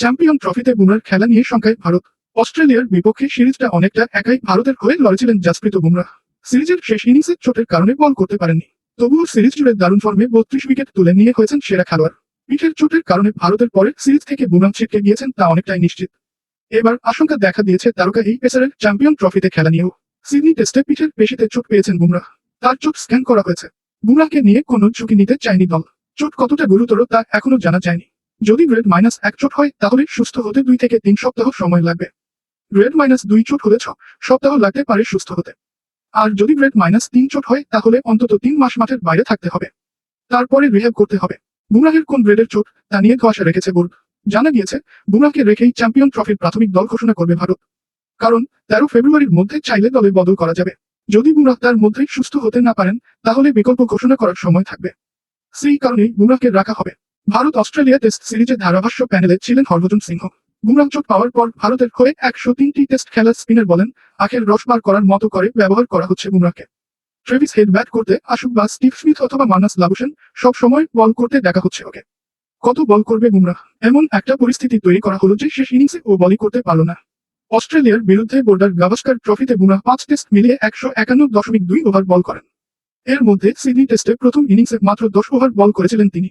Champion ট্রফিতে বুমরার খেলা নিয়ে শঙ্কায় ভারত। অস্ট্রেলিয়ার বিপক্ষে সিরিজটা অনেকটা একাই ভারতের হয়ে লড়েছিলেন জাসপ্রীত বুমরা সিরিজের শেষ ইনিংসে চোটের কারণে বল করতে পারেননি। তবুও সিরিজ জুড়ে দারুণ ফর্মে বত্রিশ উইকেট তুলে নিয়ে হয়েছেন সেরা খেলোয়াড়। পিঠের চোটের কারণে ভারতের পরে সিরিজ থেকে বুমরা ছিটকে গিয়েছেন তা অনেকটাই নিশ্চিত। এবার আশঙ্কা দেখা দিয়েছে তারকা এই পেসারের চ্যাম্পিয়ন ট্রফিতে খেলা নিয়েও। সিডনি টেস্টে পিঠের পেশিতে চোট পেয়েছেন বুমরা তার চোট স্ক্যান করা হয়েছে। বুমরাকে নিয়ে কোনো ঝুঁকি নিতে চায়নি দল। চোট কতটা গুরুতর তা এখনও জানা যায়নি। যদি গ্রেড মাইনাস এক চোট হয়, তাহলে সুস্থ হতে দুই থেকে তিন সপ্তাহ সময় লাগবে। গ্রেড মাইনাস দুই চোট হলে ছ সপ্তাহ লাগতে পারে সুস্থ হতে। আর যদি গ্রেড মাইনাস তিন চোট হয়, তাহলে অন্তত তিন মাস মাঠের বাইরে থাকতে হবে। তারপরে রিহ্যাব করতে হবে। বুমরাহের কোন গ্রেডের চোট, তা নিয়ে ধোয়াশা রেখেছে বোর্ড। জানা গিয়েছে বুমরাকে রেখেই চ্যাম্পিয়ন ট্রফির প্রাথমিক দল ঘোষণা করবে ভারত। কারণ তেরো ফেব্রুয়ারির মধ্যে চাইলে দলে বদল করা যাবে। যদি বুমরাহ তার মধ্যেই সুস্থ হতে না পারেন, তাহলে বিকল্প ঘোষণা করার সময় থাকবে। সেই কারণেই বুমরাহকে রাখা হবে। ভারত অস্ট্রেলিয়া টেস্ট সিরিজের ধারাভাষ্য প্যানেলে ছিলেন হরভজন সিংহ। বুমরাহ চোট পাওয়ার পর ভারতের হয়ে একশো তিনটি টেস্ট খেলার স্পিনার বলেন, আখের রস বার করার মতো করে ব্যবহার করা হচ্ছে বুমরাহকে। ট্রেভিস হেড ব্যাট করতে আসুক বা স্টিভ স্মিথ অথবা মানাস লাবুসেন সব সময় বল করতে দেখা হচ্ছে ওকে। কত বল করবে বুমরাহ? এমন একটা পরিস্থিতি তৈরি করা হলো যে শেষ ইনিংসে ও বলই করতে পারল না। অস্ট্রেলিয়ার বিরুদ্ধে বোর্ডার গাভাস্কার ট্রফিতে বুমরাহ পাঁচ টেস্ট মিলিয়ে একশো একান্ন দশমিক দুই ওভার বল করেন। এর মধ্যে সিডনি টেস্টে প্রথম ইনিংসে মাত্র দশ ওভার বল করেছিলেন তিনি।